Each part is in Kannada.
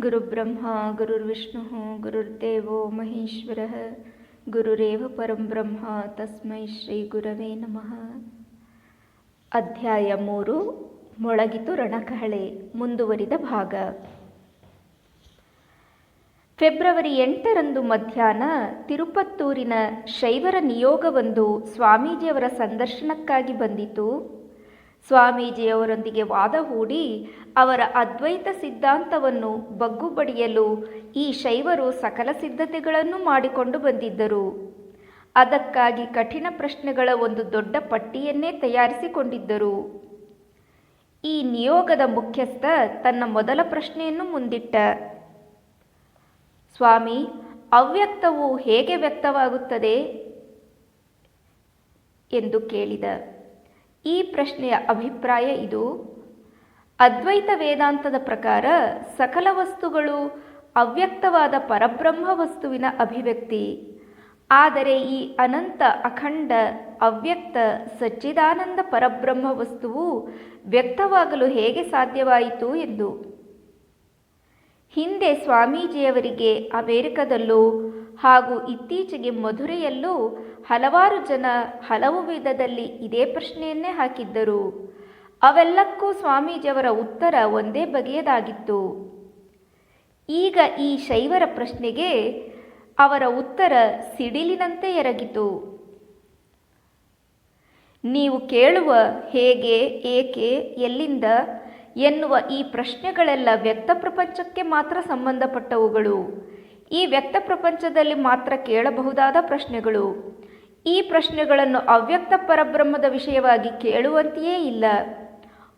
ಗುರುಬ್ರಹ್ಮ ಗುರುರ್ವಿಷ್ಣು ಗುರುರ್ದೇವೋ ಮಹೇಶ್ವರ ಗುರುರೇವ ಪರಂ ಬ್ರಹ್ಮ ತಸ್ಮೈ ಶ್ರೀ ಗುರವೇ ನಮಃ ಅಧ್ಯಾಯ ಮೂರು, ಮೊಳಗಿತು ರಣಕಹಳೆ, ಮುಂದುವರಿದ ಭಾಗ. ಫೆಬ್ರವರಿ ಎಂಟರಂದು ಮಧ್ಯಾಹ್ನ ತಿರುಪತ್ತೂರಿನ ಶೈವರ ನಿಯೋಗವೊಂದು ಸ್ವಾಮೀಜಿಯವರ ಸಂದರ್ಶನಕ್ಕಾಗಿ ಬಂದಿತು. ಸ್ವಾಮೀಜಿಯವರೊಂದಿಗೆ ವಾದ ಹೂಡಿ ಅವರ ಅದ್ವೈತ ಸಿದ್ಧಾಂತವನ್ನು ಬಗ್ಗುಬಡಿಯಲು ಈ ಶೈವರು ಸಕಲ ಸಿದ್ಧತೆಗಳನ್ನು ಮಾಡಿಕೊಂಡು ಬಂದಿದ್ದರು. ಅದಕ್ಕಾಗಿ ಕಠಿಣ ಪ್ರಶ್ನೆಗಳ ಒಂದು ದೊಡ್ಡ ಪಟ್ಟಿಯನ್ನೇ ತಯಾರಿಸಿಕೊಂಡಿದ್ದರು. ಈ ನಿಯೋಗದ ಮುಖ್ಯಸ್ಥ ತನ್ನ ಮೊದಲ ಪ್ರಶ್ನೆಯನ್ನು ಮುಂದಿಟ್ಟ. ಸ್ವಾಮಿ, ಅವ್ಯಕ್ತವು ಹೇಗೆ ವ್ಯಕ್ತವಾಗುತ್ತದೆ? ಎಂದು ಕೇಳಿದ. ಈ ಪ್ರಶ್ನೆಯ ಅಭಿಪ್ರಾಯ ಇದು. ಅದ್ವೈತ ವೇದಾಂತದ ಪ್ರಕಾರ ಸಕಲ ವಸ್ತುಗಳು ಅವ್ಯಕ್ತವಾದ ಪರಬ್ರಹ್ಮ ವಸ್ತುವಿನ ಅಭಿವ್ಯಕ್ತಿ. ಆದರೆ ಈ ಅನಂತ, ಅಖಂಡ, ಅವ್ಯಕ್ತ, ಸಚ್ಚಿದಾನಂದ ಪರಬ್ರಹ್ಮ ವಸ್ತುವು ವ್ಯಕ್ತವಾಗಲು ಹೇಗೆ ಸಾಧ್ಯವಾಯಿತು ಎಂದು. ಹಿಂದೆ ಸ್ವಾಮೀಜಿಯವರಿಗೆ ಅಮೆರಿಕದಲ್ಲೂ ಹಾಗೂ ಇತ್ತೀಚೆಗೆ ಮಧುರೆಯಲ್ಲೂ ಹಲವಾರು ಜನ ಹಲವು ವಿಧದಲ್ಲಿ ಇದೇ ಪ್ರಶ್ನೆಯನ್ನೇ ಹಾಕಿದ್ದರು. ಅವೆಲ್ಲಕ್ಕೂ ಸ್ವಾಮೀಜಿಯವರ ಉತ್ತರ ಒಂದೇ ಬಗೆಯದಾಗಿತ್ತು. ಈಗ ಈ ಶೈವರ ಪ್ರಶ್ನೆಗೆ ಅವರ ಉತ್ತರ ಸಿಡಿಲಿನಂತೆ ಎರಗಿತು. ನೀವು ಕೇಳುವ ಹೇಗೆ, ಏಕೆ, ಎಲ್ಲಿಂದ ಎನ್ನುವ ಈ ಪ್ರಶ್ನೆಗಳೆಲ್ಲ ವ್ಯಕ್ತ ಪ್ರಪಂಚಕ್ಕೆ ಮಾತ್ರ ಸಂಬಂಧಪಟ್ಟವುಗಳು. ಈ ವ್ಯಕ್ತ ಪ್ರಪಂಚದಲ್ಲಿ ಮಾತ್ರ ಕೇಳಬಹುದಾದ ಪ್ರಶ್ನೆಗಳು. ಈ ಪ್ರಶ್ನೆಗಳನ್ನು ಅವ್ಯಕ್ತ ಪರಬ್ರಹ್ಮದ ವಿಷಯವಾಗಿ ಕೇಳುವಂತೆಯೇ ಇಲ್ಲ.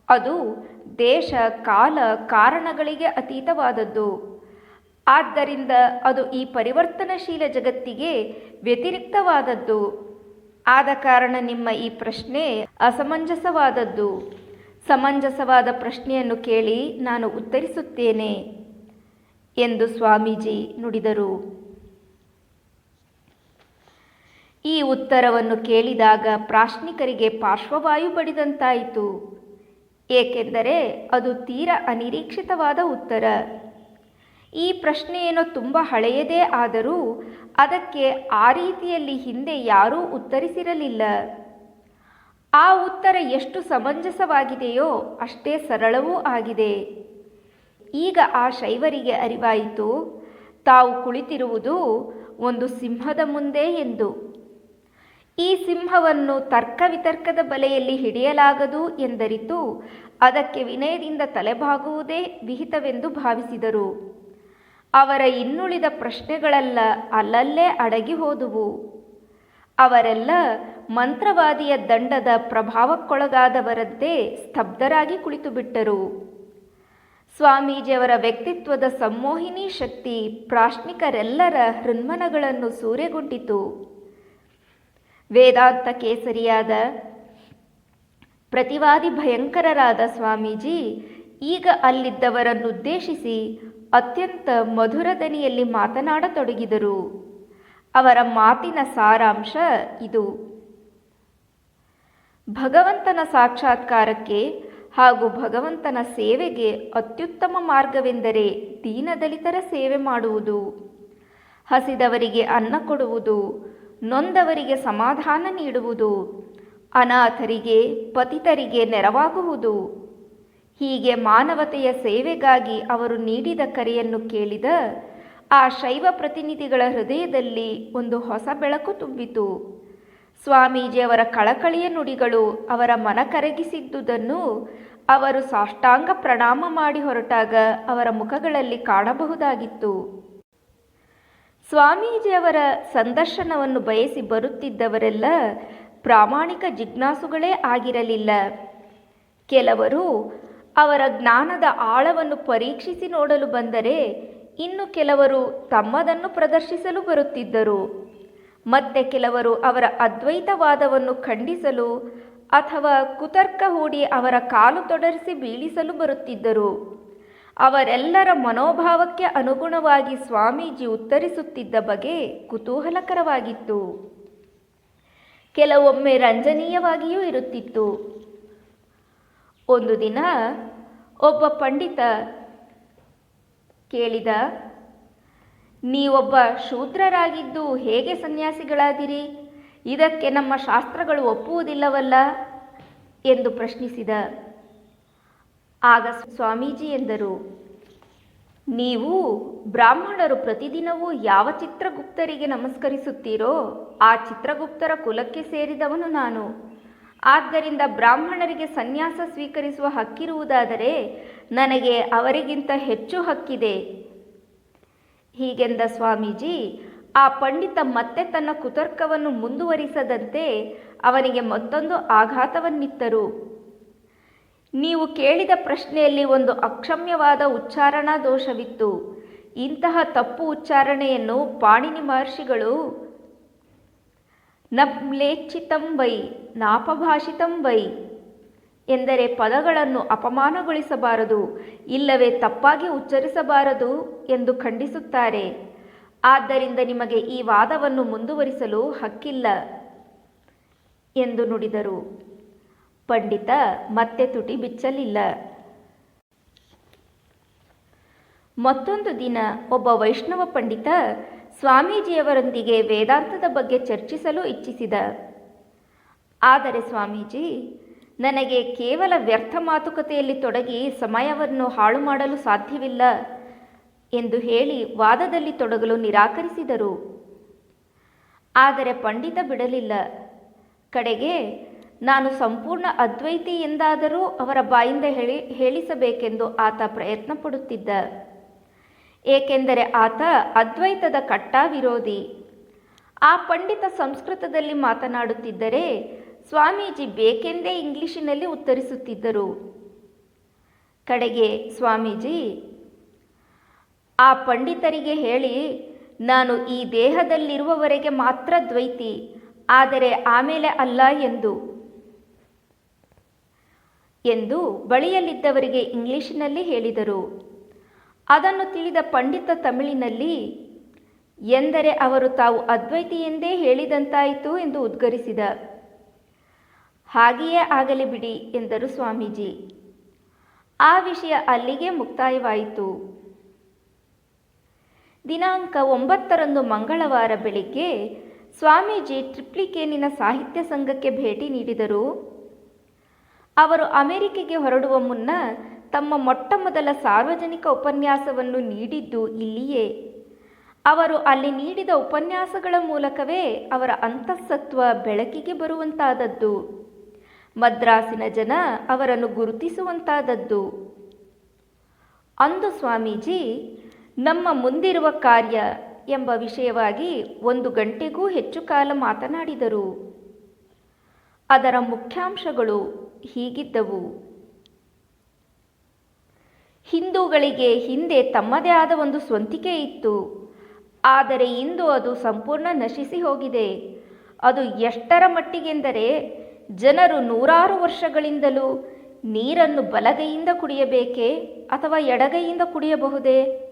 ಅದು ದೇಶ, ಕಾಲ, ಕಾರಣಗಳಿಗೆ ಅತೀತವಾದದ್ದು. ಆದ್ದರಿಂದ ಅದು ಈ ಪರಿವರ್ತನಶೀಲ ಜಗತ್ತಿಗೆ ವ್ಯತಿರಿಕ್ತವಾದದ್ದು. ಆದ ಕಾರಣ ನಿಮ್ಮ ಈ ಪ್ರಶ್ನೆ ಅಸಮಂಜಸವಾದದ್ದು. ಸಮಂಜಸವಾದ ಪ್ರಶ್ನೆಯನ್ನು ಕೇಳಿ ನಾನು ಉತ್ತರಿಸುತ್ತೇನೆ. ಎಂದು ಸ್ವಾಮೀಜಿ ನುಡಿದರು. ಈ ಉತ್ತರವನ್ನು ಕೇಳಿದಾಗ ಪ್ರಾಶ್ನಿಕರಿಗೆ ಪಾರ್ಶ್ವವಾಯು ಬಡಿದಂತಾಯಿತು. ಏಕೆಂದರೆ ಅದು ತೀರ ಅನಿರೀಕ್ಷಿತವಾದ ಉತ್ತರ. ಈ ಪ್ರಶ್ನೆಯನ್ನು ತುಂಬ ಹಳೆಯದೇ ಆದರೂ ಅದಕ್ಕೆ ಆ ರೀತಿಯಲ್ಲಿ ಹಿಂದೆ ಯಾರೂ ಉತ್ತರಿಸಿರಲಿಲ್ಲ. ಆ ಉತ್ತರ ಎಷ್ಟು ಸಮಂಜಸವಾಗಿದೆಯೋ ಅಷ್ಟೇ ಸರಳವೂ ಆಗಿದೆ. ಈಗ ಆ ಶೈವರಿಗೆ ಅರಿವಾಯಿತು. ತಾವು ಕುಳಿತಿರುವುದು ಒಂದು ಸಿಂಹದ ಮುಂದೆ ಎಂದು. ಈ ಸಿಂಹವನ್ನು ತರ್ಕ ವಿತರ್ಕದ ಬಲೆಯಲ್ಲಿ ಹಿಡಿಯಲಾಗದು ಎಂದರಿತು. ಅದಕ್ಕೆ ವಿನಯದಿಂದ ತಲೆಬಾಗುವುದೇ ವಿಹಿತವೆಂದು ಭಾವಿಸಿದರು. ಅವರ ಇನ್ನುಳಿದ ಪ್ರಶ್ನೆಗಳೆಲ್ಲ ಅಲ್ಲಲ್ಲೇ ಅಡಗಿ ಹೋದುವು. ಅವರೆಲ್ಲ ಮಂತ್ರವಾದಿಯ ದಂಡದ ಪ್ರಭಾವಕ್ಕೊಳಗಾದವರದ್ದೇ ಸ್ತಬ್ಧರಾಗಿ ಕುಳಿತುಬಿಟ್ಟರು. ಸ್ವಾಮೀಜಿಯವರ ವ್ಯಕ್ತಿತ್ವದ ಸಮ್ಮೋಹಿನಿ ಶಕ್ತಿ ಪ್ರಾಶ್ನಿಕರೆಲ್ಲರ ಹೃನ್ಮನಗಳನ್ನು ಸೂರೆಗೊಂಡಿತು. ವೇದಾಂತ ಕೇಸರಿಯಾದ ಪ್ರತಿವಾದಿ ಭಯಂಕರರಾದ ಸ್ವಾಮೀಜಿ ಈಗ ಅಲ್ಲಿದ್ದವರನ್ನುದ್ದೇಶಿಸಿ ಅತ್ಯಂತ ಮಧುರ ದನಿಯಲ್ಲಿ ಮಾತನಾಡತೊಡಗಿದರು. ಅವರ ಮಾತಿನ ಸಾರಾಂಶ ಇದು. ಭಗವಂತನ ಸಾಕ್ಷಾತ್ಕಾರಕ್ಕೆ ಹಾಗೂ ಭಗವಂತನ ಸೇವೆಗೆ ಅತ್ಯುತ್ತಮ ಮಾರ್ಗವೆಂದರೆ ದೀನದಲಿತರ ಸೇವೆ ಮಾಡುವುದು. ಹಸಿದವರಿಗೆ ಅನ್ನ ಕೊಡುವುದು, ನೊಂದವರಿಗೆ ಸಮಾಧಾನ ನೀಡುವುದು, ಅನಾಥರಿಗೆ, ಪತಿತರಿಗೆ ನೆರವಾಗುವುದು. ಹೀಗೆ ಮಾನವತೆಯ ಸೇವೆಗಾಗಿ ಅವರು ನೀಡಿದ ಕರೆಯನ್ನು ಕೇಳಿದ ಆ ಶೈವ ಪ್ರತಿನಿಧಿಗಳ ಹೃದಯದಲ್ಲಿ ಒಂದು ಹೊಸ ಬೆಳಕು ತುಂಬಿತು. ಸ್ವಾಮೀಜಿಯವರ ಕಳಕಳಿಯ ನುಡಿಗಳು ಅವರ ಮನ ಕರಗಿಸಿದ್ದುದನ್ನು ಅವರು ಸಾಷ್ಟಾಂಗ ಪ್ರಣಾಮ ಮಾಡಿ ಹೊರಟಾಗ ಅವರ ಮುಖಗಳಲ್ಲಿ ಕಾಣಬಹುದಾಗಿತ್ತು. ಸ್ವಾಮೀಜಿಯವರ ಸಂದರ್ಶನವನ್ನು ಬಯಸಿ ಬರುತ್ತಿದ್ದವರೆಲ್ಲ ಪ್ರಾಮಾಣಿಕ ಜಿಜ್ಞಾಸುಗಳೇ ಆಗಿರಲಿಲ್ಲ. ಕೆಲವರು ಅವರ ಜ್ಞಾನದ ಆಳವನ್ನು ಪರೀಕ್ಷಿಸಿ ನೋಡಲು ಬಂದರೆ ಇನ್ನು ಕೆಲವರು ತಮ್ಮದನ್ನು ಪ್ರದರ್ಶಿಸಲು ಬರುತ್ತಿದ್ದರು. ಮತ್ತೆ ಕೆಲವರು ಅವರ ಅದ್ವೈತವಾದವನ್ನು ಖಂಡಿಸಲು ಅಥವಾ ಕುತರ್ಕ ಹೂಡಿ ಅವರ ಕಾಲು ತೊಡರಿಸಿ ಬೀಳಿಸಲು ಬರುತ್ತಿದ್ದರು. ಅವರೆಲ್ಲರ ಮನೋಭಾವಕ್ಕೆ ಅನುಗುಣವಾಗಿ ಸ್ವಾಮೀಜಿ ಉತ್ತರಿಸುತ್ತಿದ್ದ ಬಗೆ ಕುತೂಹಲಕರವಾಗಿತ್ತು. ಕೆಲವೊಮ್ಮೆ ರಂಜನೀಯವಾಗಿಯೂ ಇರುತ್ತಿತ್ತು. ಒಂದು ದಿನ ಒಬ್ಬ ಪಂಡಿತ ಕೇಳಿದ, ನೀವೊಬ್ಬ ಶೂದ್ರರಾಗಿದ್ದು ಹೇಗೆ ಸನ್ಯಾಸಿಗಳಾದಿರಿ? ಇದಕ್ಕೆ ನಮ್ಮ ಶಾಸ್ತ್ರಗಳು ಒಪ್ಪುವುದಿಲ್ಲವಲ್ಲ ಎಂದು ಪ್ರಶ್ನಿಸಿದ. ಆಗ ಸ್ವಾಮೀಜಿ ಎಂದರು, ನೀವು ಬ್ರಾಹ್ಮಣರು ಪ್ರತಿದಿನವೂ ಯಾವ ಚಿತ್ರಗುಪ್ತರಿಗೆ ನಮಸ್ಕರಿಸುತ್ತೀರೋ ಆ ಚಿತ್ರಗುಪ್ತರ ಕುಲಕ್ಕೆ ಸೇರಿದವನು ನಾನು. ಆದ್ದರಿಂದ ಬ್ರಾಹ್ಮಣರಿಗೆ ಸನ್ಯಾಸ ಸ್ವೀಕರಿಸುವ ಹಕ್ಕಿರುವುದಾದರೆ ನನಗೆ ಅವರಿಗಿಂತ ಹೆಚ್ಚು ಹಕ್ಕಿದೆ. ಹೀಗೆಂದ ಸ್ವಾಮೀಜಿ ಆ ಪಂಡಿತ ಮತ್ತೆ ತನ್ನ ಕುತರ್ಕವನ್ನು ಮುಂದುವರಿಸದಂತೆ ಅವನಿಗೆ ಮತ್ತೊಂದು ಆಘಾತವನ್ನಿತ್ತರು. ನೀವು ಕೇಳಿದ ಪ್ರಶ್ನೆಯಲ್ಲಿ ಒಂದು ಅಕ್ಷಮ್ಯವಾದ ಉಚ್ಚಾರಣಾ ದೋಷವಿತ್ತು. ಇಂತಹ ತಪ್ಪು ಉಚ್ಚಾರಣೆಯನ್ನು ಪಾಣಿನಿ ಮಹರ್ಷಿಗಳು ನಮ್ಲೇಚ್ಛಿತಂ ವೈ, ನಾಪಭಾಷಿತಂ ವೈ ಎಂದರೆ ಪದಗಳನ್ನು ಅಪಮಾನಗೊಳಿಸಬಾರದು, ಇಲ್ಲವೇ ತಪ್ಪಾಗಿ ಉಚ್ಚರಿಸಬಾರದು ಎಂದು ಖಂಡಿಸುತ್ತಾರೆ. ಆದ್ದರಿಂದ ನಿಮಗೆ ಈ ವಾದವನ್ನು ಮುಂದುವರಿಸಲು ಹಕ್ಕಿಲ್ಲ ಎಂದು ನುಡಿದರು. ಪಂಡಿತ ಮತ್ತೆ ತುಟಿ ಬಿಚ್ಚಲಿಲ್ಲ. ಮತ್ತೊಂದು ದಿನ ಒಬ್ಬ ವೈಷ್ಣವ ಪಂಡಿತ ಸ್ವಾಮೀಜಿಯವರೊಂದಿಗೆ ವೇದಾಂತದ ಬಗ್ಗೆ ಚರ್ಚಿಸಲು ಇಚ್ಛಿಸಿದ. ಆದರೆ ಸ್ವಾಮೀಜಿ, ನನಗೆ ಕೇವಲ ವ್ಯರ್ಥ ಮಾತುಕತೆಯಲ್ಲಿ ತೊಡಗಿ ಸಮಯವನ್ನು ಹಾಳು ಮಾಡಲು ಸಾಧ್ಯವಿಲ್ಲ. ಎಂದು ಹೇಳಿ ವಾದದಲ್ಲಿ ತೊಡಗಲು ನಿರಾಕರಿಸಿದರು. ಆದರೆ ಪಂಡಿತ ಬಿಡಲಿಲ್ಲ. ಕಡೆಗೆ, ನಾನು ಸಂಪೂರ್ಣ ಅದ್ವೈತಿ ಎಂದಾದರೂ ಅವರ ಬಾಯಿಂದ ಹೇಳಿ, ಹೇಳಿಸಬೇಕೆಂದು ಆತ ಪ್ರಯತ್ನ ಪಡುತ್ತಿದ್ದ ಏಕೆಂದರೆ ಆತ ಅದ್ವೈತದ ಕಟ್ಟ ವಿರೋಧಿ ಆ ಪಂಡಿತ ಸಂಸ್ಕೃತದಲ್ಲಿ ಮಾತನಾಡುತ್ತಿದ್ದರೆ ಸ್ವಾಮೀಜಿ ಬೇಕೆಂದೇ ಇಂಗ್ಲಿಷಿನಲ್ಲಿ ಉತ್ತರಿಸುತ್ತಿದ್ದರು. ಕಡೆಗೆ, ಸ್ವಾಮೀಜಿ ಆ ಪಂಡಿತರಿಗೆ ಹೇಳಿ, ನಾನು ಈ ದೇಹದಲ್ಲಿರುವವರೆಗೆ ಮಾತ್ರ ದ್ವೈತಿ, ಆದರೆ ಆಮೇಲೆ ಅಲ್ಲ ಎಂದು ಎಂದು ಬಳಿಯಲ್ಲಿದ್ದವರಿಗೆ ಇಂಗ್ಲಿಷ್ನಲ್ಲಿ ಹೇಳಿದರು. ಅದನ್ನು ತಿಳಿದ ಪಂಡಿತ ತಮಿಳಿನಲ್ಲಿ, ಎಂದರೆ ಅವರು ತಾವು ಅದ್ವೈತಿ ಎಂದೇ ಹೇಳಿದಂತಾಯಿತು ಎಂದು ಉದ್ಗರಿಸಿದ. ಹಾಗೆಯೇ ಆಗಲಿ ಬಿಡಿ ಎಂದರು ಸ್ವಾಮೀಜಿ. ಆ ವಿಷಯ ಅಲ್ಲಿಗೆ ಮುಕ್ತಾಯವಾಯಿತು. ದಿನಾಂಕ ಒಂಬತ್ತರಂದು ಮಂಗಳವಾರ ಬೆಳಿಗ್ಗೆ ಸ್ವಾಮೀಜಿ ಟ್ರಿಪ್ಲಿಕೇನಿನ ಸಾಹಿತ್ಯ ಸಂಘಕ್ಕೆ ಭೇಟಿ ನೀಡಿದರು. ಅವರು ಅಮೆರಿಕೆಗೆ ಹೊರಡುವ ಮುನ್ನ ತಮ್ಮ ಮೊಟ್ಟ ಮೊದಲ ಸಾರ್ವಜನಿಕ ಉಪನ್ಯಾಸವನ್ನು ನೀಡಿದ್ದು ಇಲ್ಲಿಯೇ. ಅವರು ಅಲ್ಲಿ ನೀಡಿದ ಉಪನ್ಯಾಸಗಳ ಮೂಲಕವೇ ಅವರ ಅಂತಃಸತ್ವ ಬೆಳಕಿಗೆ ಬರುವಂತಾದದ್ದು. ಮದ್ರಾಸಿನ ಜನ ಅವರನ್ನು ಗುರುತಿಸುವಂತಾದದ್ದು. ಅಂದು ಸ್ವಾಮೀಜಿ ನಮ್ಮ ಮುಂದಿರುವ ಕಾರ್ಯ ಎಂಬ ವಿಷಯವಾಗಿ ಒಂದು ಗಂಟೆಗೂ ಹೆಚ್ಚು ಕಾಲ ಮಾತನಾಡಿದರು. ಅದರ ಮುಖ್ಯಾಂಶಗಳು ಹೀಗಿದ್ದವು. ಹಿಂದೂಗಳಿಗೆ ಹಿಂದೆ ತಮ್ಮದೇ ಆದ ಒಂದು ಸ್ವಂತಿಕೆ ಇತ್ತು. ಆದರೆ ಇಂದು ಅದು ಸಂಪೂರ್ಣ ನಶಿಸಿ ಹೋಗಿದೆ. ಅದು ಎಷ್ಟರ ಮಟ್ಟಿಗೆಂದರೆ ಜನರು ನೂರಾರು ವರ್ಷಗಳಿಂದಲೂ ನೀರನ್ನು ಬಲಗೈಯಿಂದ ಕುಡಿಯಬೇಕೇ ಅಥವಾ ಎಡಗೈಯಿಂದ ಕುಡಿಯಬಹುದೇ?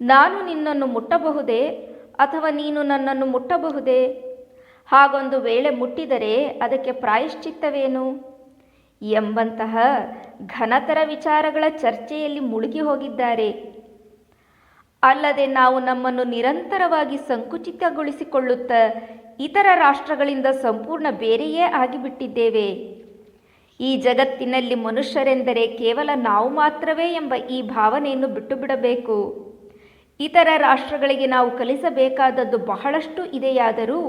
ನಾನು ನಿನ್ನನ್ನು ಮುಟ್ಟಬಹುದೇ ಅಥವಾ ನೀನು ನನ್ನನ್ನು ಮುಟ್ಟಬಹುದೇ? ಹಾಗೊಂದು ವೇಳೆ ಮುಟ್ಟಿದರೆ ಅದಕ್ಕೆ ಪ್ರಾಯಶ್ಚಿತ್ತವೇನು? ಎಂಬಂತಹ ಘನತರ ವಿಚಾರಗಳ ಚರ್ಚೆಯಲ್ಲಿ ಮುಳುಗಿ ಹೋಗಿದ್ದಾರೆ. ಅಲ್ಲದೆ ನಾವು ನಮ್ಮನ್ನು ನಿರಂತರವಾಗಿ ಸಂಕುಚಿತಗೊಳಿಸಿಕೊಳ್ಳುತ್ತಾ ಇತರ ರಾಷ್ಟ್ರಗಳಿಂದ ಸಂಪೂರ್ಣ ಬೇರೆಯೇ ಆಗಿಬಿಟ್ಟಿದ್ದೇವೆ. ಈ ಜಗತ್ತಿನಲ್ಲಿ ಮನುಷ್ಯರೆಂದರೆ ಕೇವಲ ನಾವು ಮಾತ್ರವೇ ಎಂಬ ಈ ಭಾವನೆಯನ್ನು ಬಿಟ್ಟು ಬಿಡಬೇಕು ಇತರ ರಾಷ್ಟ್ರಗಳಿಗೆ ನಾವು ಕಲಿಸಬೇಕಾದದ್ದು ಬಹಳಷ್ಟು ಇದೆಯಾದರೂ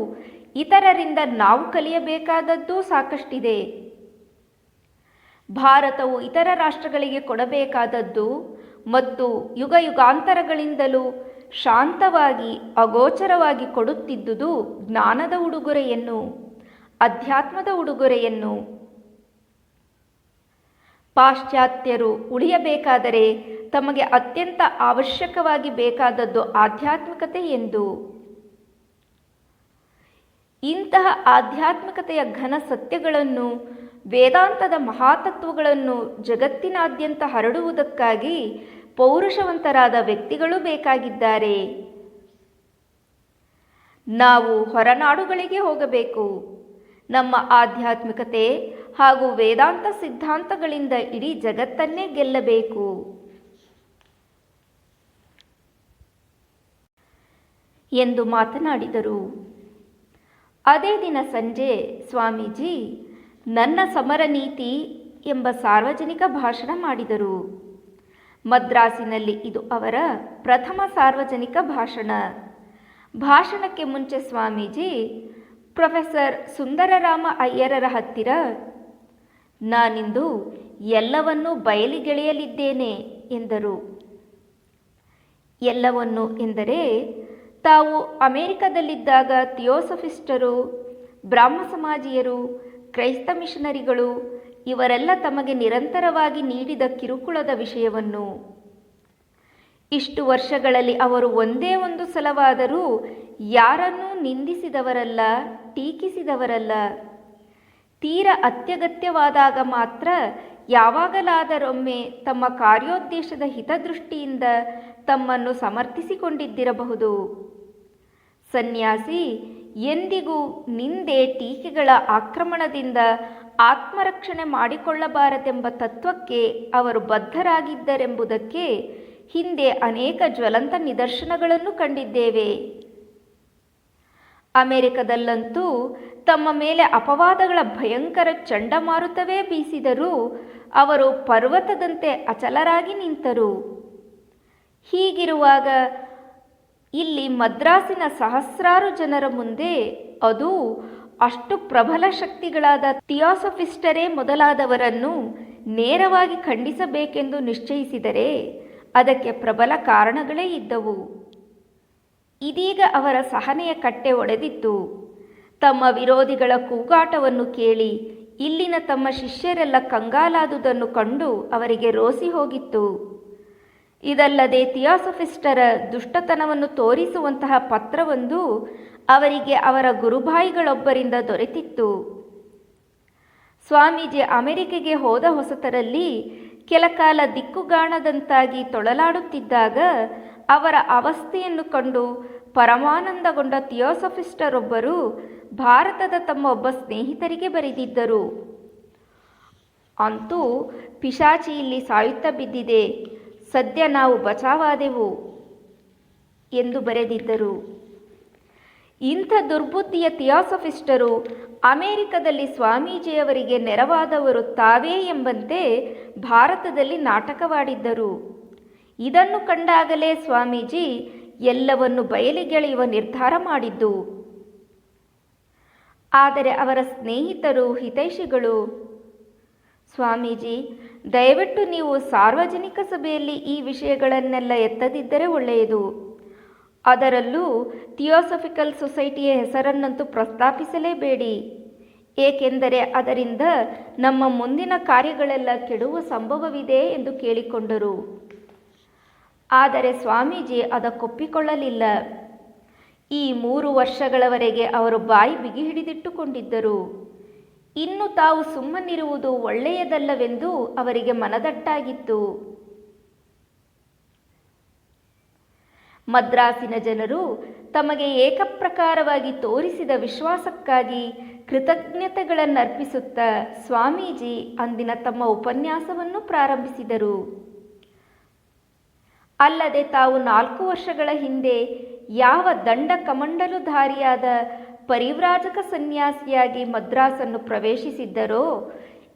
ಇತರರಿಂದ ನಾವು ಕಲಿಯಬೇಕಾದದ್ದು ಸಾಕಷ್ಟಿದೆ. ಭಾರತವು ಇತರ ರಾಷ್ಟ್ರಗಳಿಗೆ ಕೊಡಬೇಕಾದದ್ದು ಮತ್ತು ಯುಗ ಯುಗಾಂತರಗಳಿಂದಲೂ ಶಾಂತವಾಗಿ, ಅಗೋಚರವಾಗಿ ಕೊಡುತ್ತಿದ್ದುದು ಜ್ಞಾನದ ಉಡುಗೊರೆಯನ್ನು, ಅಧ್ಯಾತ್ಮದ ಉಡುಗೊರೆಯನ್ನು. ಪಾಶ್ಚಾತ್ಯರು ಉಳಿಯಬೇಕಾದರೆ ತಮಗೆ ಅತ್ಯಂತ ಅವಶ್ಯಕವಾಗಿ ಬೇಕಾದದ್ದು ಆಧ್ಯಾತ್ಮಿಕತೆ ಎಂದು. ಇಂತಹ ಆಧ್ಯಾತ್ಮಿಕತೆಯ ಘನ ಸತ್ಯಗಳನ್ನು, ವೇದಾಂತದ ಮಹಾತತ್ವಗಳನ್ನು ಜಗತ್ತಿನಾದ್ಯಂತ ಹರಡುವುದಕ್ಕಾಗಿ ಪೌರುಷವಂತರಾದ ವ್ಯಕ್ತಿಗಳು ಬೇಕಾಗಿದ್ದಾರೆ. ನಾವು ಹೊರನಾಡುಗಳಿಗೆ ಹೋಗಬೇಕು. ನಮ್ಮ ಆಧ್ಯಾತ್ಮಿಕತೆ ಹಾಗೂ ವೇದಾಂತ ಸಿದ್ಧಾಂತಗಳಿಂದ ಇಡೀ ಜಗತ್ತನ್ನೇ ಗೆಲ್ಲಬೇಕು. ಎಂದು ಮಾತನಾಡಿದರು. ಅದೇ ದಿನ ಸಂಜೆ ಸ್ವಾಮೀಜಿ ನನ್ನ ಸಮರ ನೀತಿ ಎಂಬ ಸಾರ್ವಜನಿಕ ಭಾಷಣ ಮಾಡಿದರು. ಮದ್ರಾಸಿನಲ್ಲಿ ಇದು ಅವರ ಪ್ರಥಮ ಸಾರ್ವಜನಿಕ ಭಾಷಣ. ಭಾಷಣಕ್ಕೆ ಮುಂಚೆ ಸ್ವಾಮೀಜಿ ಪ್ರೊಫೆಸರ್ ಸುಂದರರಾಮ ಅಯ್ಯರರ ಹತ್ತಿರ ನಾನಿಂದು ಎಲ್ಲವನ್ನೂ ಬಯಲಿಗೆಳೆಯಲಿದ್ದೇನೆ ಎಂದರು. ಎಲ್ಲವನ್ನು ಎಂದರೆ ತಾವು ಅಮೆರಿಕದಲ್ಲಿದ್ದಾಗ ಥಿಯೋಸಫಿಸ್ಟರು, ಬ್ರಾಹ್ಮ ಸಮಾಜಿಯರು, ಕ್ರೈಸ್ತ ಮಿಷನರಿಗಳು ಇವರೆಲ್ಲ ತಮಗೆ ನಿರಂತರವಾಗಿ ನೀಡಿದ ಕಿರುಕುಳದ ವಿಷಯವನ್ನು. ಇಷ್ಟು ವರ್ಷಗಳಲ್ಲಿ ಅವರು ಒಂದೇ ಒಂದು ಸಲವಾದರೂ ಯಾರನ್ನೂ ನಿಂದಿಸಿದವರಲ್ಲ, ಟೀಕಿಸಿದವರಲ್ಲ. ತೀರ ಅತ್ಯಗತ್ಯವಾದಾಗ ಮಾತ್ರ ಯಾವಾಗಲಾದರೊಮ್ಮೆ ತಮ್ಮ ಕಾರ್ಯೋದ್ದೇಶದ ಹಿತದೃಷ್ಟಿಯಿಂದ ತಮ್ಮನ್ನು ಸಮರ್ಥಿಸಿಕೊಂಡಿದ್ದಿರಬಹುದು. ಸನ್ಯಾಸಿ, ಎಂದಿಗೂ ನಿಂದೆ ಟೀಕೆಗಳ ಆಕ್ರಮಣದಿಂದ ಆತ್ಮರಕ್ಷಣೆ ಮಾಡಿಕೊಳ್ಳಬಾರದೆಂಬ ತತ್ವಕ್ಕೆ ಅವರು ಬದ್ಧರಾಗಿದ್ದರೆಂಬುದಕ್ಕೆ ಹಿಂದೆ ಅನೇಕ ಜ್ವಲಂತ ನಿದರ್ಶನಗಳನ್ನು ಕಂಡಿದ್ದೇವೆ. ಅಮೆರಿಕದಲ್ಲಂತೂ ತಮ್ಮ ಮೇಲೆ ಅಪವಾದಗಳ ಭಯಂಕರ ಚಂಡಮಾರುತವೇ ಬೀಸಿದರೂ ಅವರು ಪರ್ವತದಂತೆ ಅಚಲರಾಗಿ ನಿಂತರು. ಹೀಗಿರುವಾಗ ಇಲ್ಲಿ ಮದ್ರಾಸಿನ ಸಹಸ್ರಾರು ಜನರ ಮುಂದೆ ಅದು ಅಷ್ಟು ಪ್ರಬಲ ಶಕ್ತಿಗಳಾದ ಥಿಯಾಸಫಿಸ್ಟರೇ ಮೊದಲಾದವರನ್ನು ನೇರವಾಗಿ ಖಂಡಿಸಬೇಕೆಂದು ನಿಶ್ಚಯಿಸಿದರೆ ಅದಕ್ಕೆ ಪ್ರಬಲ ಕಾರಣಗಳೇ ಇದ್ದವು. ಇದೀಗ ಅವರ ಸಹನೆಯ ಕಟ್ಟೆ ಒಡೆದಿತ್ತು. ತಮ್ಮ ವಿರೋಧಿಗಳ ಕೂಗಾಟವನ್ನು ಕೇಳಿ ಇಲ್ಲಿನ ತಮ್ಮ ಶಿಷ್ಯರೆಲ್ಲ ಕಂಗಾಲಾದುದನ್ನು ಕಂಡು ಅವರಿಗೆ ರೋಸಿ ಹೋಗಿತ್ತು. ಇದಲ್ಲದೆ ಥಿಯಾಸಫಿಸ್ಟರ ದುಷ್ಟತನವನ್ನು ತೋರಿಸುವಂತಹ ಪತ್ರವೊಂದು ಅವರಿಗೆ ಅವರ ಗುರುಭಾಯಿಗಳೊಬ್ಬರಿಂದ ದೊರೆತಿತ್ತು. ಸ್ವಾಮೀಜಿ ಅಮೆರಿಕೆಗೆ ಹೋದ ಹೊಸತರಲ್ಲಿ ಕೆಲಕಾಲ ದಿಕ್ಕುಗಾಣದಂತಾಗಿ ತೊಳಲಾಡುತ್ತಿದ್ದಾಗ ಅವರ ಅವಸ್ಥೆಯನ್ನು ಕಂಡು ಪರಮಾನಂದಗೊಂಡ ಥಿಯೋಸಫಿಸ್ಟರೊಬ್ಬರು ಭಾರತದ ತಮ್ಮ ಒಬ್ಬ ಸ್ನೇಹಿತರಿಗೆ ಬರೆದಿದ್ದರು. ಅಂತೂ ಪಿಶಾಚಿ ಇಲ್ಲಿ ಸಾಯುತ್ತಾ ಬಿದ್ದಿದೆ, ಸದ್ಯ ನಾವು ಬಚಾವಾದೆವು, ಎಂದು ಬರೆದಿದ್ದರು. ಇಂಥ ದುರ್ಬುದ್ಧಿಯ ಥಿಯಾಸಫಿಸ್ಟರು ಅಮೆರಿಕದಲ್ಲಿ ಸ್ವಾಮೀಜಿಯವರಿಗೆ ನೆರವಾದವರು ತಾವೇ ಎಂಬಂತೆ ಭಾರತದಲ್ಲಿ ನಾಟಕವಾಡಿದ್ದರು. ಇದನ್ನು ಕಂಡಾಗಲೇ ಸ್ವಾಮೀಜಿ ಎಲ್ಲವನ್ನು ಬಯಲಿಗೆಳೆಯುವ ನಿರ್ಧಾರ ಮಾಡಿದ್ದು. ಆದರೆ ಅವರ ಸ್ನೇಹಿತರು, ಹಿತೈಷಿಗಳು, ಸ್ವಾಮೀಜಿ, ದಯವಿಟ್ಟು ನೀವು ಸಾರ್ವಜನಿಕ ಸಭೆಯಲ್ಲಿ ಈ ವಿಷಯಗಳನ್ನೆಲ್ಲ ಎತ್ತದಿದ್ದರೆ ಒಳ್ಳೆಯದು. ಅದರಲ್ಲೂ ಥಿಯೋಸಫಿಕಲ್ ಸೊಸೈಟಿಯ ಹೆಸರನ್ನಂತೂ ಪ್ರಸ್ತಾಪಿಸಲೇಬೇಡಿ. ಏಕೆಂದರೆ ಅದರಿಂದ ನಮ್ಮ ಮುಂದಿನ ಕಾರ್ಯಗಳೆಲ್ಲ ಕೆಡುವ ಸಂಭವವಿದೆ ಎಂದು ಕೇಳಿಕೊಂಡರು. ಆದರೆ ಸ್ವಾಮೀಜಿ ಅದಕ್ಕೊಪ್ಪಿಕೊಳ್ಳಲಿಲ್ಲ. ಈ ಮೂರು ವರ್ಷಗಳವರೆಗೆ ಅವರು ಬಾಯಿ ಬಿಗಿ ಹಿಡಿದಿಟ್ಟುಕೊಂಡಿದ್ದರು. ಇನ್ನು ತಾವು ಸುಮ್ಮನಿರುವುದು ಒಳ್ಳೆಯದಲ್ಲವೆಂದು ಅವರಿಗೆ ಮನದಟ್ಟಾಗಿತ್ತು. ಮದ್ರಾಸಿನ ಜನರು ತಮಗೆ ಏಕಪ್ರಕಾರವಾಗಿ ತೋರಿಸಿದ ವಿಶ್ವಾಸಕ್ಕಾಗಿ ಕೃತಜ್ಞತೆಗಳನ್ನರ್ಪಿಸುತ್ತಾ ಸ್ವಾಮೀಜಿ ಅಂದಿನ ತಮ್ಮ ಉಪನ್ಯಾಸವನ್ನು ಪ್ರಾರಂಭಿಸಿದರು. ಅಲ್ಲದೆ ತಾವು ನಾಲ್ಕು ವರ್ಷಗಳ ಹಿಂದೆ ಯಾವ ದಂಡ ಕಮಂಡಲುಧಾರಿಯಾದ ಪರಿವ್ರಾಜಕ ಸನ್ಯಾಸಿಯಾಗಿ ಮದ್ರಾಸನ್ನು ಪ್ರವೇಶಿಸಿದ್ದರೋ,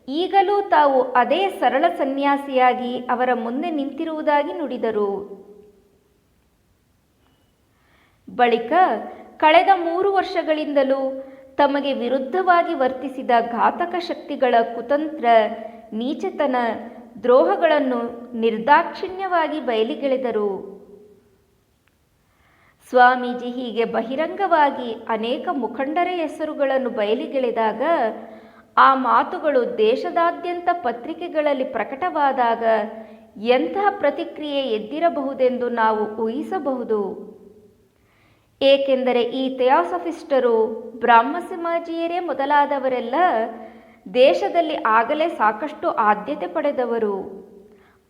ಈಗಲೂ ತಾವು ಅದೇ ಸರಳ ಸನ್ಯಾಸಿಯಾಗಿ ಅವರ ಮುಂದೆ ನಿಂತಿರುವುದಾಗಿ ನುಡಿದರು. ಬಳಿಕ ಕಳೆದ ಮೂರು ವರ್ಷಗಳಿಂದಲೂ ತಮಗೆ ವಿರುದ್ಧವಾಗಿ ವರ್ತಿಸಿದ ಘಾತಕ ಶಕ್ತಿಗಳ ಕುತಂತ್ರ, ನೀಚತನ ದ್ರೋಹಗಳನ್ನು ನಿರ್ದಾಕ್ಷಿಣ್ಯವಾಗಿ ಬಯಲಿಗೆಳೆದರು. ಸ್ವಾಮೀಜಿ ಹೀಗೆ ಬಹಿರಂಗವಾಗಿ ಅನೇಕ ಮುಖಂಡರ ಹೆಸರುಗಳನ್ನು ಬಯಲಿಗೆಳೆದಾಗ, ಆ ಮಾತುಗಳು ದೇಶದಾದ್ಯಂತ ಪತ್ರಿಕೆಗಳಲ್ಲಿ ಪ್ರಕಟವಾದಾಗ ಎಂತಹ ಪ್ರತಿಕ್ರಿಯೆ ಎದ್ದಿರಬಹುದೆಂದು ನಾವು ಊಹಿಸಬಹುದು. ಏಕೆಂದರೆ ಈ ಥಿಯಾಸಫಿಸ್ಟರು ಬ್ರಾಹ್ಮ ಸಮಾಜಿಯರೇ ಮೊದಲಾದವರೆಲ್ಲ ದೇಶದಲ್ಲಿ ಆಗಲೇ ಸಾಕಷ್ಟು ಆದ್ಯತೆ ಪಡೆದವರು,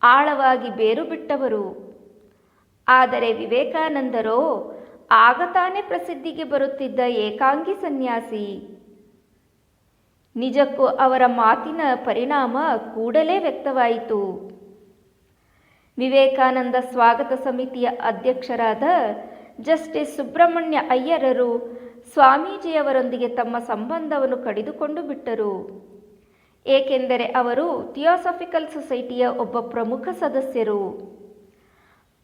ಆಳವಾಗಿ ಬೇರು ಬಿಟ್ಟವರು. ಆದರೆ ವಿವೇಕಾನಂದರೋ ಆಗ ತಾನೇ ಪ್ರಸಿದ್ಧಿಗೆ ಬರುತ್ತಿದ್ದ ಏಕಾಂಗಿ ಸನ್ಯಾಸಿ. ನಿಜಕ್ಕೂ ಅವರ ಮಾತಿನ ಪರಿಣಾಮ ಕೂಡಲೇ ವ್ಯಕ್ತವಾಯಿತು. ವಿವೇಕಾನಂದ ಸ್ವಾಗತ ಸಮಿತಿಯ ಅಧ್ಯಕ್ಷರಾದ ಜಸ್ಟಿಸ್ ಸುಬ್ರಹ್ಮಣ್ಯ ಅಯ್ಯರರು ಸ್ವಾಮೀಜಿಯವರೊಂದಿಗೆ ತಮ್ಮ ಸಂಬಂಧವನ್ನು ಕಡಿದುಕೊಂಡು ಬಿಟ್ಟರು. ಏಕೆಂದರೆ ಅವರು ಥಿಯೋಸಫಿಕಲ್ ಸೊಸೈಟಿಯ ಒಬ್ಬ ಪ್ರಮುಖ ಸದಸ್ಯರು.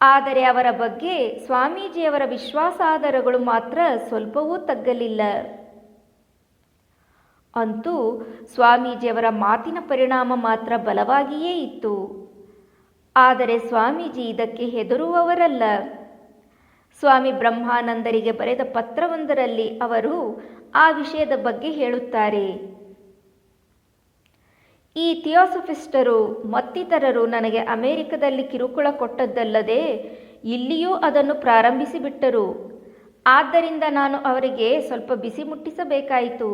ಆದರೆ ಅವರ ಬಗ್ಗೆ ಸ್ವಾಮೀಜಿಯವರ ವಿಶ್ವಾಸಾಧಾರಗಳು ಮಾತ್ರ ಸ್ವಲ್ಪವೂ ತಗ್ಗಲಿಲ್ಲ. ಅಂತೂ ಸ್ವಾಮೀಜಿಯವರ ಮಾತಿನ ಪರಿಣಾಮ ಮಾತ್ರ ಬಲವಾಗಿಯೇ ಇತ್ತು. ಆದರೆ ಸ್ವಾಮೀಜಿ ಇದಕ್ಕೆ ಹೆದರುವವರಲ್ಲ. ಸ್ವಾಮಿ ಬ್ರಹ್ಮಾನಂದರಿಗೆ ಬರೆದ ಪತ್ರವೊಂದರಲ್ಲಿ ಅವರು ಆ ವಿಷಯದ ಬಗ್ಗೆ ಹೇಳುತ್ತಾರೆ. ಈ ಥಿಯೋಸಫಿಸ್ಟರು ಮತ್ತಿತರರು ನನಗೆ ಅಮೆರಿಕದಲ್ಲಿ ಕಿರುಕುಳ ಕೊಟ್ಟದ್ದಲ್ಲದೆ ಇಲ್ಲಿಯೂ ಅದನ್ನು ಪ್ರಾರಂಭಿಸಿಬಿಟ್ಟರು. ಆದ್ದರಿಂದ ನಾನು ಅವರಿಗೆ ಸ್ವಲ್ಪ ಬಿಸಿ ಮುಟ್ಟಿಸಬೇಕಾಯಿತು.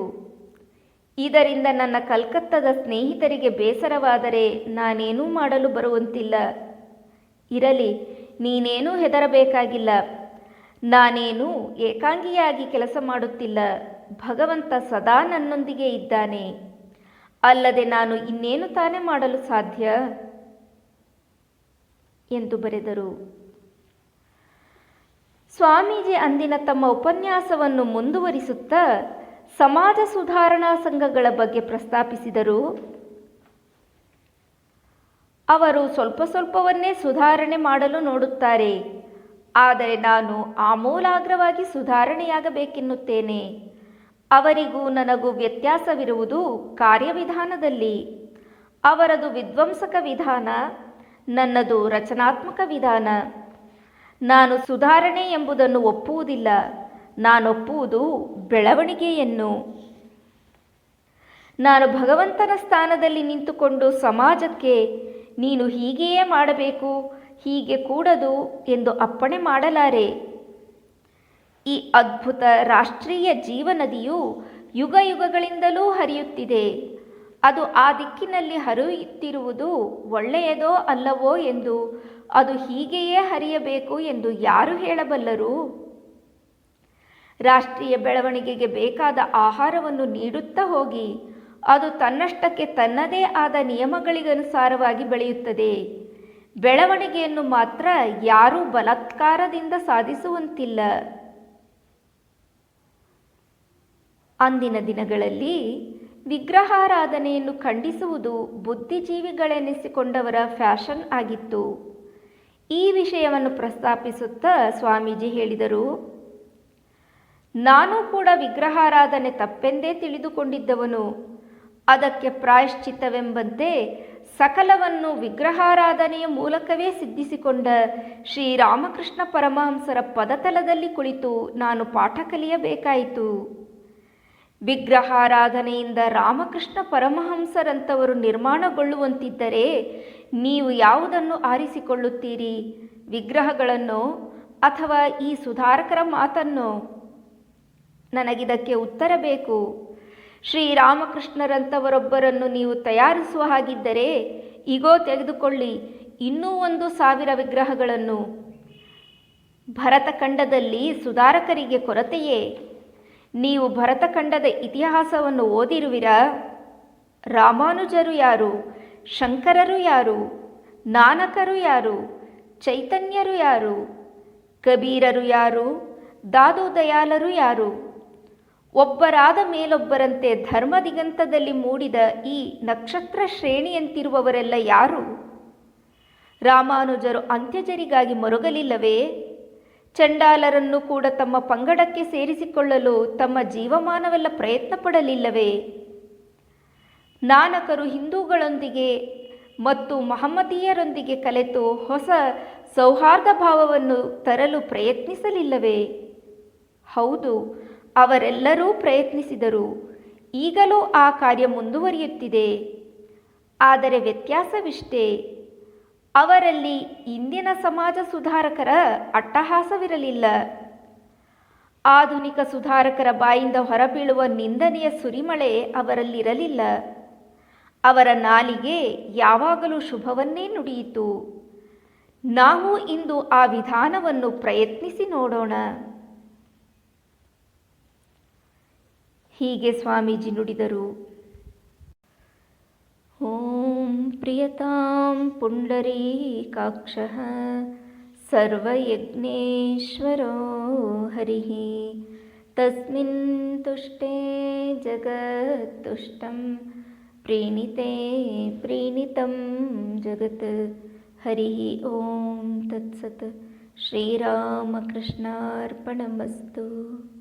ಇದರಿಂದ ನನ್ನ ಕಲ್ಕತ್ತದ ಸ್ನೇಹಿತರಿಗೆ ಬೇಸರವಾದರೆ ನಾನೇನೂ ಮಾಡಲು ಬರುವಂತಿಲ್ಲ. ಇರಲಿ, ನೀನೇನೂ ಹೆದರಬೇಕಾಗಿಲ್ಲ. ನಾನೇನು ಏಕಾಂಗಿಯಾಗಿ ಕೆಲಸ ಮಾಡುತ್ತಿಲ್ಲ. ಭಗವಂತ ಸದಾ ನನ್ನೊಂದಿಗೆ ಇದ್ದಾನೆ. ಅಲ್ಲದೆ ನಾನು ಇನ್ನೇನು ತಾನೇ ಮಾಡಲು ಸಾಧ್ಯ? ಎಂದು ಬರೆದರು. ಸ್ವಾಮೀಜಿ ಅಂದಿನ ತಮ್ಮ ಉಪನ್ಯಾಸವನ್ನು ಮುಂದುವರಿಸುತ್ತಾ ಸಮಾಜ ಸುಧಾರಣಾ ಸಂಘಗಳ ಬಗ್ಗೆ ಪ್ರಸ್ತಾಪಿಸಿದರು. ಅವರು ಸ್ವಲ್ಪ ಸ್ವಲ್ಪವನ್ನೇ ಸುಧಾರಣೆ ಮಾಡಲು ನೋಡುತ್ತಾರೆ. ಆದರೆ ನಾನು ಆಮೂಲಾಗ್ರವಾಗಿ ಸುಧಾರಣೆಯಾಗಬೇಕೆನ್ನುತ್ತೇನೆ. ಅವರಿಗೂ ನನಗೂ ವ್ಯತ್ಯಾಸವಿರುವುದು ಕಾರ್ಯವಿಧಾನದಲ್ಲಿ. ಅವರದು ವಿಧ್ವಂಸಕ ವಿಧಾನ ನನ್ನದು ರಚನಾತ್ಮಕ ವಿಧಾನ. ನಾನು ಸುಧಾರಣೆ ಎಂಬುದನ್ನು ಒಪ್ಪುವುದಿಲ್ಲ. ನಾನೊಪ್ಪುವುದು ಬೆಳವಣಿಗೆಯನ್ನು. ನಾನು ಭಗವಂತನ ಸ್ಥಾನದಲ್ಲಿ ನಿಂತುಕೊಂಡು ಸಮಾಜಕ್ಕೆ ನೀನು ಹೀಗೆಯೇ ಮಾಡಬೇಕು. ಹೀಗೆ ಕೂಡದು ಎಂದು ಅಪ್ಪಣೆ ಮಾಡಲಾರೆ. ಈ ಅದ್ಭುತ ರಾಷ್ಟ್ರೀಯ ಜೀವನದಿಯು ಯುಗ ಯುಗಗಳಿಂದಲೂ ಹರಿಯುತ್ತಿದೆ. ಅದು ಆ ದಿಕ್ಕಿನಲ್ಲಿ ಹರಿಯುತ್ತಿರುವುದು ಒಳ್ಳೆಯದೋ ಅಲ್ಲವೋ ಎಂದು ಅದು ಹೀಗೆಯೇ ಹರಿಯಬೇಕು ಎಂದು ಯಾರು ಹೇಳಬಲ್ಲರು? ರಾಷ್ಟ್ರೀಯ ಬೆಳವಣಿಗೆಗೆ ಬೇಕಾದ ಆಹಾರವನ್ನು ನೀಡುತ್ತಾ ಹೋಗಿ, ಅದು ತನ್ನಷ್ಟಕ್ಕೆ ತನ್ನದೇ ಆದ ನಿಯಮಗಳಿಗನುಸಾರವಾಗಿ ಬೆಳೆಯುತ್ತದೆ. ಬೆಳವಣಿಗೆಯನ್ನು ಮಾತ್ರ ಯಾರೂ ಬಲಾತ್ಕಾರದಿಂದ ಸಾಧಿಸುವಂತಿಲ್ಲ. ಅಂದಿನ ದಿನಗಳಲ್ಲಿ ವಿಗ್ರಹಾರಾಧನೆಯನ್ನು ಖಂಡಿಸುವುದು ಬುದ್ಧಿಜೀವಿಗಳೆನಿಸಿಕೊಂಡವರ ಫ್ಯಾಷನ್ ಆಗಿತ್ತು. ಈ ವಿಷಯವನ್ನು ಪ್ರಸ್ತಾಪಿಸುತ್ತಾ ಸ್ವಾಮೀಜಿ ಹೇಳಿದರು, ನಾನು ಕೂಡ ವಿಗ್ರಹಾರಾಧನೆ ತಪ್ಪೆಂದೇ ತಿಳಿದುಕೊಂಡಿದ್ದವನು. ಅದಕ್ಕೆ ಪ್ರಾಯಶ್ಚಿತ್ತವೆಂಬಂತೆ ಸಕಲವನ್ನು ವಿಗ್ರಹಾರಾಧನೆಯ ಮೂಲಕವೇ ಸಿದ್ಧಿಸಿಕೊಂಡ ಶ್ರೀರಾಮಕೃಷ್ಣ ಪರಮಹಂಸರ ಪದತಲದಲ್ಲಿ ಕುಳಿತು ನಾನು ಪಾಠ ಕಲಿಯಬೇಕಾಯಿತು. ವಿಗ್ರಹಾರಾಧನೆಯಿಂದ ರಾಮಕೃಷ್ಣ ಪರಮಹಂಸರಂಥವರು ನಿರ್ಮಾಣಗೊಳ್ಳುವಂತಿದ್ದರೆ ನೀವು ಯಾವುದನ್ನು ಆರಿಸಿಕೊಳ್ಳುತ್ತೀರಿ? ವಿಗ್ರಹಗಳನ್ನು ಅಥವಾ ಈ ಸುಧಾರಕರ ಮಾತನ್ನು? ನನಗಿದಕ್ಕೆ ಉತ್ತರ ಬೇಕು. ಶ್ರೀರಾಮಕೃಷ್ಣರಂಥವರೊಬ್ಬರನ್ನು ನೀವು ತಯಾರಿಸುವ ಹಾಗಿದ್ದರೆ ಈಗೋ ತೆಗೆದುಕೊಳ್ಳಿ, ಇನ್ನೂ ಒಂದು ಸಾವಿರ ವಿಗ್ರಹಗಳನ್ನು. ಭರತಖಂಡದಲ್ಲಿ ಸುಧಾರಕರಿಗೆ ಕೊರತೆಯೇ? ನೀವು ಭರತಖಂಡದ ಇತಿಹಾಸವನ್ನು ಓದಿರುವಿರಾ? ರಾಮಾನುಜರು ಯಾರು? ಶಂಕರರು ಯಾರು? ನಾನಕರು ಯಾರು? ಚೈತನ್ಯರು ಯಾರು? ಕಬೀರರು ಯಾರು? ದಾದು ದಯಾಲರು ಯಾರು? ಒಬ್ಬರಾದ ಮೇಲೊಬ್ಬರಂತೆ ಧರ್ಮ ದಿಗಂತದಲ್ಲಿ ಮೂಡಿದ ಈ ನಕ್ಷತ್ರ ಶ್ರೇಣಿಯಂತಿರುವವರೆಲ್ಲ ಯಾರು? ರಾಮಾನುಜರು ಅಂತ್ಯಜರಿಗಾಗಿ ಮರುಗಲಿಲ್ಲವೇ? ಚಂಡಾಲರನ್ನು ಕೂಡ ತಮ್ಮ ಪಂಗಡಕ್ಕೆ ಸೇರಿಸಿಕೊಳ್ಳಲು ತಮ್ಮ ಜೀವಮಾನವೆಲ್ಲ ಪ್ರಯತ್ನ ಪಡಲಿಲ್ಲವೇ ನಾನಕರು ಹಿಂದೂಗಳೊಂದಿಗೆ ಮತ್ತು ಮಹಮ್ಮದೀಯರೊಂದಿಗೆ ಕಲೆತು ಹೊಸ ಸೌಹಾರ್ದ ಭಾವವನ್ನು ತರಲು ಪ್ರಯತ್ನಿಸಲಿಲ್ಲವೇ? ಹೌದು ಅವರೆಲ್ಲರೂ ಪ್ರಯತ್ನಿಸಿದರು. ಈಗಲೂ ಆ ಕಾರ್ಯ ಮುಂದುವರಿಯುತ್ತಿದೆ. ಆದರೆ ವ್ಯತ್ಯಾಸವಿಷ್ಟೇ. ಅವರಲ್ಲಿ ಇಂದಿನ ಸಮಾಜ ಸುಧಾರಕರ ಅಟ್ಟಹಾಸವಿರಲಿಲ್ಲ. ಆಧುನಿಕ ಸುಧಾರಕರ ಬಾಯಿಂದ ಹೊರಬೀಳುವ ನಿಂದನೆಯ ಸುರಿಮಳೆ ಅವರಲ್ಲಿರಲಿಲ್ಲ. ಅವರ ನಾಲಿಗೆ ಯಾವಾಗಲೂ ಶುಭವನ್ನೇ ನುಡಿಯಿತು. ನಾವು ಇಂದು ಆ ವಿಧಾನವನ್ನು ಪ್ರಯತ್ನಿಸಿ ನೋಡೋಣ. ಹೀಗೆ ಸ್ವಾಮೀಜಿ ನುಡಿದರು. ಓಂ ಪ್ರಿಯತಾಂ ಪುಂಡರೀಕಾಕ್ಷ ಸರ್ವಯಜ್ಞೇಶ್ವರೋ ಹರಿ. ತಸ್ಮಿನ್ ತುಷ್ಟೇ ಜಗತ್ತುಷ್ಟಂ ಪ್ರೀಣಿತೆ ಪ್ರೀಣಿತಂ ಜಗತ್. ಹರಿ ಓಂ ತತ್ಸತ್. ಶ್ರೀರಾಮಕೃಷ್ಣಾರ್ಪಣಮಸ್ತು.